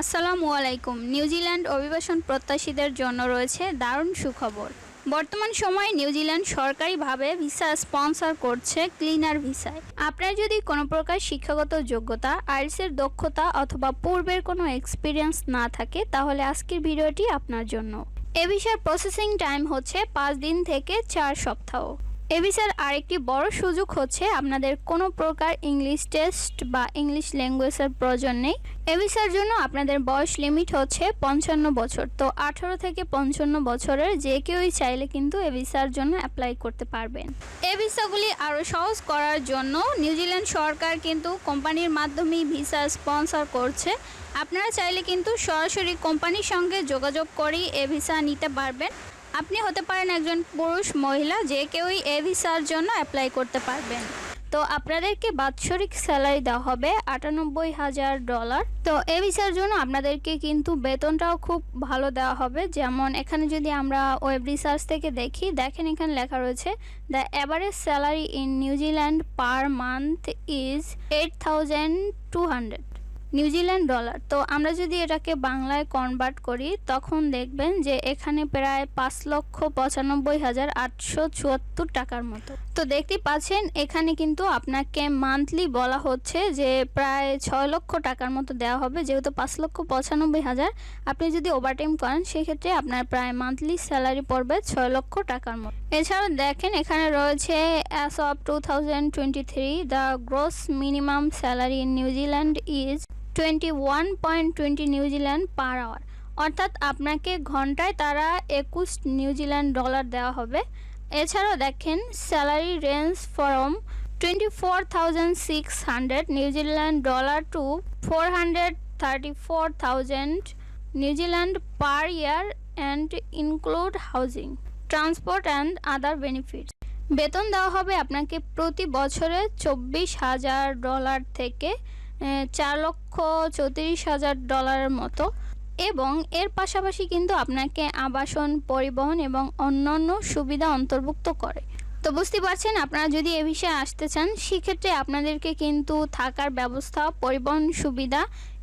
আসসালামু আলাইকুম। নিউজিল্যান্ড অভিবাসন প্রত্যাশীদের জন্য রয়েছে দারুণ সুখবর। বর্তমান সময়ে নিউজিল্যান্ড সরকারিভাবে ভিসা স্পন্সর করছে ক্লিনার ভিসায়। আপনার যদি কোনো প্রকার শিক্ষাগত যোগ্যতা আইএলসের দক্ষতা অথবা পূর্বের কোনো এক্সপিরিয়েন্স না থাকে, তাহলে আজকের ভিডিওটি আপনার জন্য। এ ভিসার প্রসেসিং টাইম হচ্ছে পাঁচ দিন থেকে চার সপ্তাহ। এ ভিসার আরেকটি বড় সুযোগ হচ্ছে আপনাদের কোনো প্রকার ইংলিশ টেস্ট বা ইংলিশ ল্যাঙ্গুয়েজের প্রয়োজন নেই। এ ভিসার জন্য আপনাদের বয়স লিমিট হচ্ছে পঞ্চান্ন বছর। তো আঠারো থেকে পঞ্চান্ন বছরের যে কেউই চাইলে কিন্তু এ ভিসার জন্য অ্যাপ্লাই করতে পারবেন। এ ভিসাগুলি আরও সহজ করার জন্য নিউজিল্যান্ড সরকার কিন্তু কোম্পানির মাধ্যমেই ভিসা স্পন্সর করছে। আপনারা চাইলে কিন্তু সরাসরি কোম্পানির সঙ্গে যোগাযোগ করেই এ ভিসা নিতে পারবেন। আপনি হতে পারেন একজন পুরুষ মহিলা যে কেউই এ ভিসার জন্য অ্যাপ্লাই করতে পারবেন। তো আপনাদেরকে বাৎসরিক স্যালারি দেওয়া হবে আটানব্বই হাজার ডলার তো এ ভিসার জন্য আপনাদেরকে কিন্তু বেতনটাও খুব ভালো দেওয়া হবে। যেমন এখানে যদি আমরা ওয়েব রিসার্চ থেকে দেখি, দেখেন এখানে লেখা রয়েছে the average salary in New Zealand per month is eight thousand two hundred New Zealand dollar তো আমরা যদি এটাকে বাংলায় কনভার্ট করি, তখন দেখবেন যে এখানে প্রায় পাঁচ লক্ষ পঁচানব্বই হাজার আটশো চুয়াত্তর টাকার মতো। তো দেখতে পাচ্ছেন, এখানে কিন্তু আপনাকে মান্থলি বলা হচ্ছে যে প্রায় ছয় লক্ষ টাকার মতো দেওয়া হবে। যেহেতু পাঁচ লক্ষ পঁচানব্বই হাজার, আপনি যদি ওভারটাইম করেন, সেক্ষেত্রে আপনার প্রায় মান্থলি স্যালারি পড়বে ছয় লক্ষ টাকার মতো। এছাড়া দেখেন, এখানে রয়েছে as of two thousand twenty three the gross minimum salary in New Zealand is twenty one point twenty New Zealand per hour অর্থাৎ আপনাকে ঘন্টায় তারা একুশ নিউজিল্যান্ড ডলার দেওয়া হবে। এছাড়াও দেখেন salary range from twenty four thousand six hundred New Zealand dollar to four hundred thirty four thousand New Zealand per year and include housing transport and other benefits বেতন দেওয়া হবে আপনাকে প্রতি বছরে চব্বিশ হাজার ডলার থেকে চার লক্ষ চৌত্রিশ হাজার ডলারের মতো। এবং এর পাশাপাশি কিন্তু আপনাকে আবাসন, পরিবহন এবং অন্যান্য সুবিধা অন্তর্ভুক্ত করে। তো বুঝতে পারছেন, আপনারা যদি এ বিষয়ে আসতে চান, সেক্ষেত্রে আপনাদেরকে কিন্তু থাকার ব্যবস্থা, পরিবহন সুবিধা,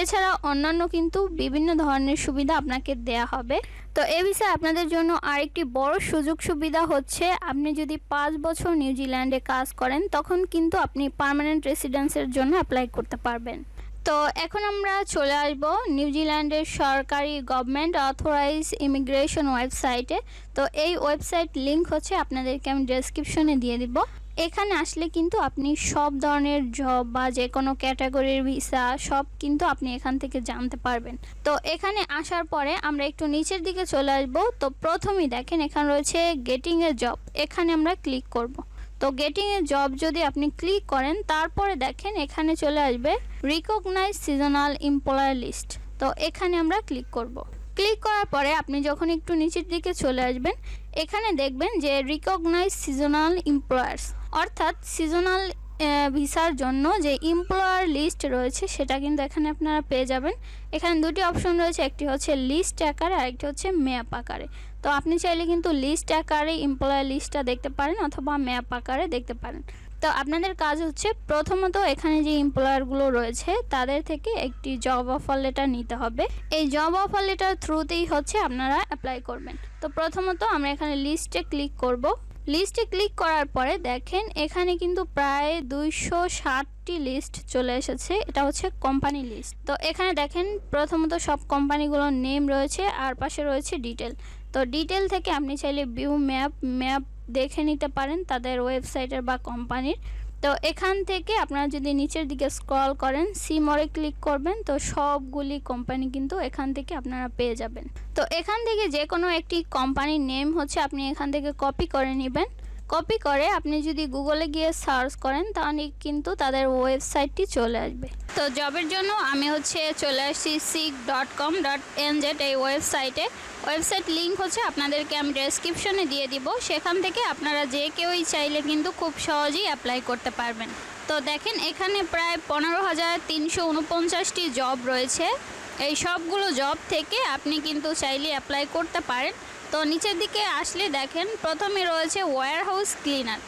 এছাড়া অন্যান্য কিন্তু বিভিন্ন ধরনের সুবিধা আপনাকে দেয়া হবে। তো এ বিষয়ে আপনাদের জন্য আরেকটি বড় সুযোগ সুবিধা হচ্ছে, আপনি যদি পাঁচ বছর নিউজিল্যান্ডে কাজ করেন, তখন কিন্তু আপনি পার্মানেন্ট রেসিডেন্সের জন্য অ্যাপ্লাই করতে পারবেন। তো এখন আমরা চলে আসব নিউজিল্যান্ডের সরকারি গভর্নমেন্ট অথরাইজ ইমিগ্রেশন ওয়েবসাইটে তো এই ওয়েবসাইট লিংক হচ্ছে আপনাদেরকে আমি ডেসক্রিপশনে দিয়ে দিব। এখানে আসলে কিন্তু আপনি সব ধরনের জব বা যে কোনো ক্যাটাগরির ভিসা সব কিন্তু আপনি এখান থেকে জানতে পারবেন। তো এখানে আসার পরে আমরা একটু নিচের দিকে চলে আসব। তো প্রথমেই দেখেন এখানে রয়েছে গেটিং এ জব এখানে আমরা ক্লিক করব। তো গেটিং এ জব যদি আপনি ক্লিক করেন, তারপরে দেখেন এখানে চলে আসবে রিকগনাইজ সিজনাল এমপ্লয়ার লিস্ট তো এখানে আমরা ক্লিক করব। ক্লিক করার পরে আপনি যখন একটু নিচের দিকে চলে আসবেন, এখানে দেখবেন যে রিকগনাইজ সিজনাল এমপ্লয়ার্স অর্থাৎ সিজনাল ভিসার জন্য যে এমপ্লয়ার লিস্ট রয়েছে, সেটা কিন্তু এখানে আপনারা পেয়ে যাবেন। এখানে দুটি অপশন রয়েছে, একটি হচ্ছে লিস্ট আকারে আর একটি হচ্ছে ম্যাপ আকারে। তো আপনি চাইলে কিন্তু লিস্ট আকারে এমপ্লয়ার লিস্টটা দেখতে পারেন অথবা ম্যাপ আকারে দেখতে পারেন। তো আপনাদের কাজ হচ্ছে প্রথমত এখানে যে এমপ্লয়ারগুলো রয়েছে, তাদের থেকে একটি জব অফার লেটার নিতে হবে। এই জব অফার লেটার থ্রুতেই হচ্ছে আপনারা অ্যাপ্লাই করবেন। তো প্রথমত আমরা এখানে লিস্টে ক্লিক করব। লিস্টে ক্লিক করার পরে দেখেন এখানে কিন্তু প্রায় দুইশো ষাটটি লিস্ট চলে এসেছে। এটা হচ্ছে কোম্পানি লিস্ট তো এখানে দেখেন প্রথমত সব কোম্পানিগুলোর নেম রয়েছে, আর পাশে রয়েছে ডিটেল তো ডিটেল থেকে আপনি চাইলে ভিউ ম্যাপ ম্যাপ দেখে নিতে পারেন তাদের ওয়েবসাইটের বা কোম্পানির তো এখান থেকে আপনারা যদি নিচের দিকে স্ক্রল করেন সি মোড়ে ক্লিক করবেন, তো সবগুলি কোম্পানি কিন্তু এখান থেকে আপনারা পেয়ে যাবেন। তো এখান থেকে যে কোনো একটি কোম্পানির নেম হচ্ছে আপনি এখান থেকে কপি করে নেবেন। কপি করে আপনি যদি গুগলে গিয়ে সার্চ করেন, তাহলে কিন্তু তাদের ওয়েবসাইটটি চলে আসবে। তো জবের জন্য আমি হচ্ছে চলে আসছি seek dot com dot NZ এই ওয়েবসাইটে ওয়েবসাইট লিঙ্ক হচ্ছে আপনাদেরকে আমি ডেসক্রিপশনে দিয়ে দিব। সেখান থেকে আপনারা যে কেউই চাইলে কিন্তু খুব সহজেই অ্যাপ্লাই করতে পারবেন। তো দেখেন, এখানে প্রায় পনেরো হাজার তিনশো উনপঞ্চাশটি জব রয়েছে। এই সবগুলো জব থেকে আপনি কিন্তু চাইলে অ্যাপ্লাই করতে পারেন। তো নিচের দিকে আসলে দেখেন, প্রথমে রয়েছে ওয়্যার হাউস ক্লিনার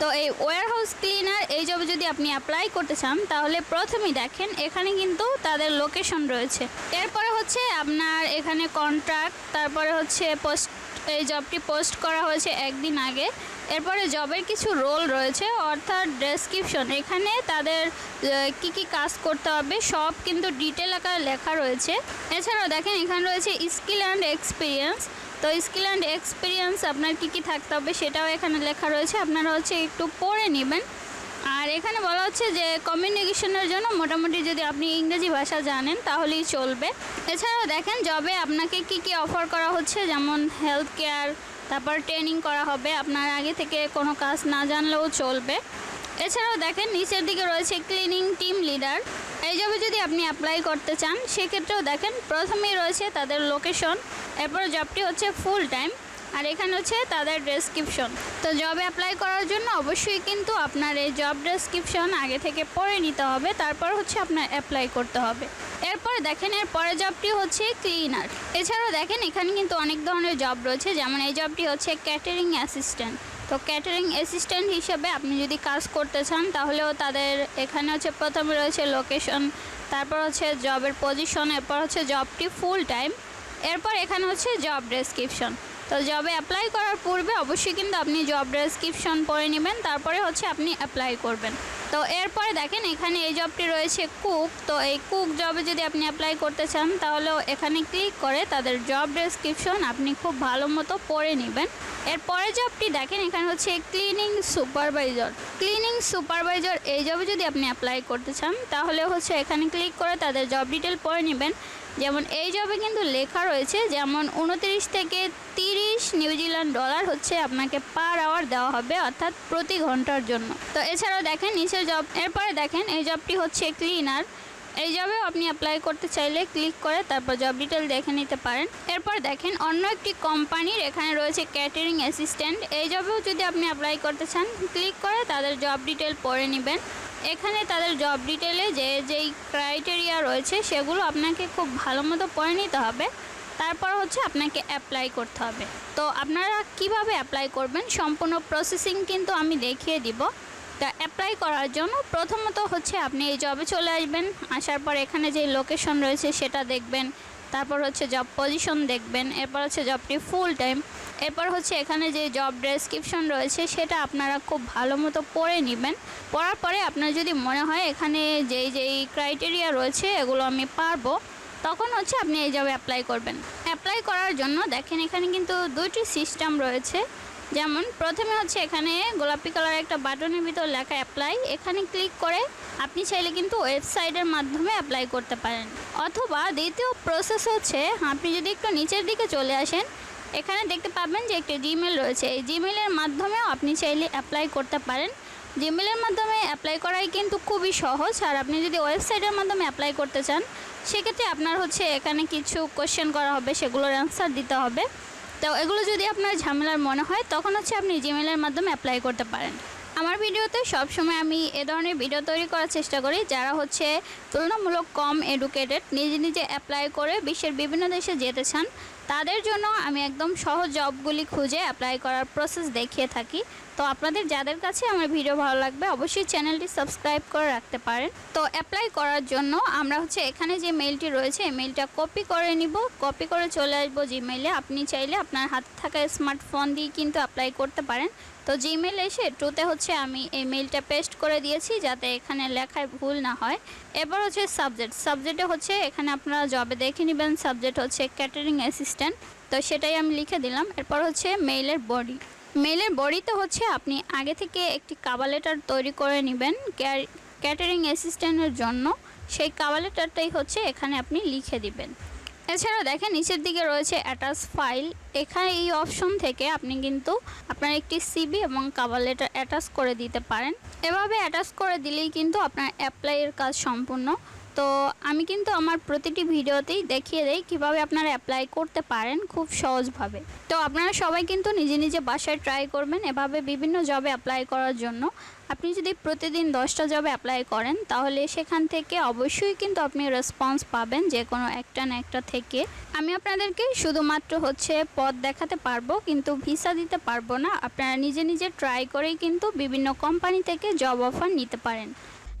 তো এই ওয়ার হাউস ক্লিনার এই জবে যদি আপনি অ্যাপ্লাই করতে চান, তাহলে প্রথমেই দেখেন, এখানে কিন্তু তাদের লোকেশন রয়েছে। এরপরে হচ্ছে আপনার এখানে কন্ট্রাক্ট তারপরে হচ্ছে পোস্ট এই জবটি পোস্ট করা হয়েছে একদিন আগে। এরপরে জবের কিছু রোল রয়েছে, অর্থাৎ ডেসক্রিপশন এখানে তাদের কি কি কাজ করতে হবে, সব কিন্তু ডিটেল আকারে লেখা রয়েছে। এছাড়াও দেখেন, এখানে রয়েছে স্কিল অ্যান্ড এক্সপিরিয়েন্স তো স্কিল অ্যান্ড এক্সপিরিয়েন্স আপনার কি কি থাকতে হবে সেটাও এখানে লেখা রয়েছে। আপনারা হচ্ছে একটু পড়ে নেবেন। আর এখানে বলা হচ্ছে যে কমিউনিকেশনের জন্য মোটামুটি যদি আপনি ইংরেজি ভাষা জানেন তাহলেই চলবে। এছাড়াও দেখেন জবে আপনাকে কি কি অফার করা হচ্ছে, যেমন হেলথ কেয়ার তারপর ট্রেনিং করা হবে। আপনার আগে থেকে কোনো কাজ না জানলেও চলবে। এছাড়াও দেখেন, নিচের দিকে রয়েছে ক্লিনিং টিম লিডার এই জবে যদি আপনি অ্যাপ্লাই করতে চান, সেক্ষেত্রেও দেখেন, প্রথমেই রয়েছে তাদের লোকেশন এরপর জবটি হচ্ছে ফুল টাইম আর এখানে হচ্ছে তাদের ডেসক্রিপশন তো জবে অ্যাপ্লাই করার জন্য অবশ্যই কিন্তু আপনার এই জব ডেসক্রিপশন আগে থেকে পড়ে নিতে হবে, তারপর হচ্ছে আপনার অ্যাপ্লাই করতে হবে। এরপরে দেখেন, এর পরের জবটি হচ্ছে ক্লিনার এছাড়াও দেখেন, এখানে কিন্তু অনেক ধরনের জব রয়েছে, যেমন এই জবটি হচ্ছে ক্যাটারিং অ্যাসিস্ট্যান্ট তো ক্যাটারিং অ্যাসিস্ট্যান্ট হিসেবে আপনি যদি কাজ করতে চান, তাহলেও তাদের এখানে হচ্ছে প্রথমে রয়েছে লোকেশন তারপর হচ্ছে জবের পজিশন এরপর হচ্ছে জবটি ফুল টাইম এরপর এখানে হচ্ছে জব ডেসক্রিপশন তো জবে অ্যাপ্লাই করার পূর্বে অবশ্যই কিন্তু আপনি জব ডেসক্রিপশন পড়ে নেবেন, তারপরে হচ্ছে আপনি অ্যাপ্লাই করবেন। তো এরপরে দেখেন এখানে এই জবটি রয়েছে কুক তো এই কুক জবে যদি আপনি অ্যাপ্লাই করতে চান তাহলেও এখানে ক্লিক করে তাদের জব ডেসক্রিপশন আপনি খুব ভালো মতো পড়ে নেবেন। এরপরে জবটি দেখেন এখানে হচ্ছে ক্লিনিং সুপারভাইজার ক্লিনিং সুপারভাইজার এই জবে যদি আপনি অ্যাপ্লাই করতে চান, তাহলে হচ্ছে এখানে ক্লিক করে তাদের জব ডিটেল পড়ে নেবেন। যেমন এই জবে কিন্তু লেখা রয়েছে, যেমন উনত্রিশ থেকে তিরিশ নিউজিল্যান্ড ডলার হচ্ছে আপনাকে পার আওয়ার দেওয়া হবে, অর্থাৎ প্রতি ঘণ্টার জন্য। তো এছাড়াও দেখেন নিচের জব এরপরে দেখেন এই জবটি হচ্ছে ক্লিনার এই জবেও আপনি অ্যাপ্লাই করতে চাইলে ক্লিক করে তারপর জব ডিটেল দেখে নিতে পারেন। এরপর দেখেন অন্য একটি কোম্পানির এখানে রয়েছে ক্যাটারিং অ্যাসিস্ট্যান্ট এই জবেও যদি আপনি অ্যাপ্লাই করতে চান ক্লিক করে তাদের জব ডিটেল পড়ে নেবেন। এখানে তাদের জব ডিটেলে যে, যেই ক্রাইটেরিয়া রয়েছে সেগুলো আপনাকে খুব ভালো মতো পড়ে নিতে হবে। তারপর হচ্ছে আপনাকে অ্যাপ্লাই করতে হবে। তো আপনারা কীভাবে অ্যাপ্লাই করবেন? সম্পূর্ণ প্রসেসিং কিন্তু আমি দেখিয়ে দিব। তা অ্যাপ্লাই করার জন্য প্রথমত হচ্ছে আপনি এই জবে চলে আসবেন। আসার পর এখানে যে লোকেশন রয়েছে সেটা দেখবেন। তারপর হচ্ছে জব পজিশন দেখবেন, এরপর হচ্ছে জবটি ফুল টাইম এরপর হচ্ছে এখানে যে জব ডেসক্রিপশন রয়েছে সেটা আপনারা খুব ভালো মতো পড়ে নেবেন। পড়ার পরে আপনার যদি মনে হয় এখানে যেই যেই ক্রাইটেরিয়া রয়েছে এগুলো আমি পারব, তখন হচ্ছে আপনি এই জবে অ্যাপ্লাই করবেন। অ্যাপ্লাই করার জন্য দেখেন এখানে কিন্তু দুইটি সিস্টেম রয়েছে। যেমন, প্রথমে হচ্ছে এখানে গোলাপি কালার একটা বাটনের ভিতর লেখা অ্যাপ্লাই এখানে ক্লিক করে আপনি চাইলে কিন্তু ওয়েবসাইটের মাধ্যমে অ্যাপ্লাই করতে পারেন। অথবা দ্বিতীয় প্রসেস হচ্ছে, আপনি যদি একটু নিচের দিকে চলে আসেন, এখানে দেখতে পাবেন যে একটি জিমেল রয়েছে। এই জিমেলের মাধ্যমেও আপনি চাইলে অ্যাপ্লাই করতে পারেন। জিমেলের মাধ্যমে অ্যাপ্লাই করাই কিন্তু খুবই সহজ। আর আপনি যদি ওয়েবসাইটের মাধ্যমে অ্যাপ্লাই করতে চান, সেক্ষেত্রে আপনার হচ্ছে এখানে কিছু কোশ্চেন করা হবে, সেগুলোর অ্যান্সার দিতে হবে। তো এগুলো যদি আপনার ঝামেলার মনে হয়, তখন হচ্ছে আপনি জিমেলের মাধ্যমে অ্যাপ্লাই করতে পারেন। আমার ভিডিওতে সবসময় আমি এ ধরনের ভিডিও তৈরি করার চেষ্টা করি, যারা হচ্ছে তুলনামূলক কম এডুকেটেড নিজে নিজে অ্যাপ্লাই করে বিশ্বের বিভিন্ন দেশে যেতে চান। তাদের জন্য আমি একদম সহজ জবগুলি খুঁজে অ্যাপ্লাই করার প্রসেস দেখিয়ে থাকি। তো আপনাদের যাদের কাছে আমার ভিডিও ভালো লাগবে, অবশ্যই চ্যানেলটি সাবস্ক্রাইব করে রাখতে পারেন। তো অ্যাপ্লাই করার জন্য আমরা হচ্ছে এখানে যে মেলটি রয়েছে, এই মেলটা কপি করে নিব। কপি করে চলে আসব জিমেলে আপনি চাইলে আপনার হাতে থাকা স্মার্টফোন দিয়ে কিন্তু অ্যাপ্লাই করতে পারেন। তো জিমেল এসে টুতে হচ্ছে আমি এই মেলটা পেস্ট করে দিয়েছি, যাতে এখানে লেখায় ভুল না হয়। এবার হচ্ছে সাবজেক্ট সাবজেক্টে হচ্ছে এখানে আপনারা জবে দেখে নেবেন। সাবজেক্ট হচ্ছে ক্যাটারিং অ্যাসিস্ট্যান্ট তো সেটাই আমি লিখে দিলাম। এরপর হচ্ছে মেইলের বডি মেইলের বডিতে হচ্ছে আপনি আগে থেকে একটি কাবা লেটার তৈরি করে নেবেন ক্যাটারিং অ্যাসিস্ট্যান্টের জন্য। সেই কাবা লেটারটাই হচ্ছে এখানে আপনি লিখে দিবেন। এছাড়া দেখেন নিচের দিকে রয়েছে অ্যাটাচ ফাইল এখানে এই অপশন থেকে আপনি কিন্তু আপনার একটি সিবি এবং কাভার লেটার অ্যাটাচ করে দিতে পারেন। এভাবে অ্যাটাচ করে দিলেই কিন্তু আপনার অ্যাপ্লাইয়ের কাজ সম্পূর্ণ। তো আমি কিন্তু আমার প্রতিটি ভিডিওতেই দেখিয়ে দেই কীভাবে আপনারা অ্যাপ্লাই করতে পারেন খুব সহজভাবে। তো আপনারা সবাই কিন্তু নিজে নিজে বাসায় ট্রাই করবেন এভাবে বিভিন্ন জবে অ্যাপ্লাই করার জন্য। আপনি যদি প্রতিদিন দশটা জবে অ্যাপ্লাই করেন, তাহলে সেখান থেকে অবশ্যই কিন্তু আপনি রেসপন্স পাবেন যে কোনো একটা না একটা থেকে। আমি আপনাদেরকে শুধুমাত্র হচ্ছে পদ দেখাতে পারব, কিন্তু ভিসা দিতে পারব না। আপনারা নিজে নিজে ট্রাই করেই কিন্তু বিভিন্ন কোম্পানি থেকে জব অফার নিতে পারেন।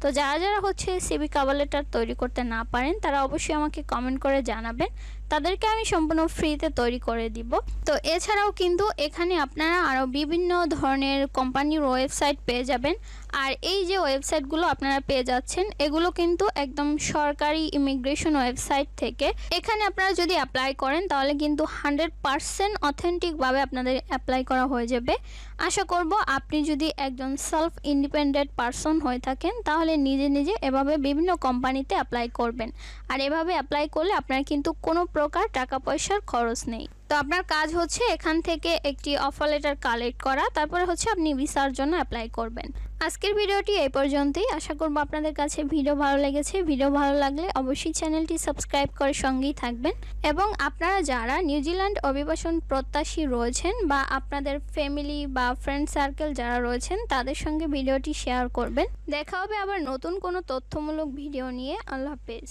তো যারা যারা হচ্ছে সিবি কাবালেটার তৈরি করতে না পারেন, তারা অবশ্যই আমাকে কমেন্ট করে জানাবেন। তাদেরকে আমি সম্পূর্ণ ফ্রিতে তৈরি করে দিব। তো এছাড়াও কিন্তু এখানে আপনারা আরও বিভিন্ন ধরনের কোম্পানির ওয়েবসাইট পেয়ে যাবেন। আর এই যে ওয়েবসাইটগুলো আপনারা পেয়ে যাচ্ছেন, এগুলো কিন্তু একদম সরকারি ইমিগ্রেশন ওয়েবসাইট থেকে। এখানে আপনারা যদি অ্যাপ্লাই করেন, তাহলে কিন্তু হান্ড্রেড পারসেন্ট অথেন্টিকভাবে আপনাদের অ্যাপ্লাই করা হয়ে যাবে। আশা করব আপনি যদি একজন সেলফ ইন্ডিপেন্ডেন্ট পারসন হয়ে থাকেন, তাহলে নিজে নিজে এভাবে বিভিন্ন কোম্পানিতে অ্যাপ্লাই করবেন। আর এভাবে অ্যাপ্লাই করলে আপনার কিন্তু কোনো প্রকার টাকা পয়সার খরচ নেই। তো আপনার কাজ হচ্ছে এখান থেকে একটি অফার লেটার কালেক্ট করা, তারপরে হচ্ছে আপনি ভিসার জন্য অ্যাপ্লাই করবেন। আজকের ভিডিওটি এই পর্যন্তই। আশা করব আপনাদের কাছে ভিডিও ভালো লেগেছে। ভিডিও ভালো লাগলে অবশ্যই চ্যানেলটি সাবস্ক্রাইব করে সঙ্গেই থাকবেন। এবং আপনারা যারা নিউজিল্যান্ড অভিবাসন প্রত্যাশী রয়েছেন বা আপনাদের ফ্যামিলি বা ফ্রেন্ড সার্কেল যারা রয়েছেন, তাদের সঙ্গে ভিডিওটি শেয়ার করবেন। দেখা হবে আবার নতুন কোনো তথ্যমূলক ভিডিও নিয়ে। আল্লাহ হাফেজ।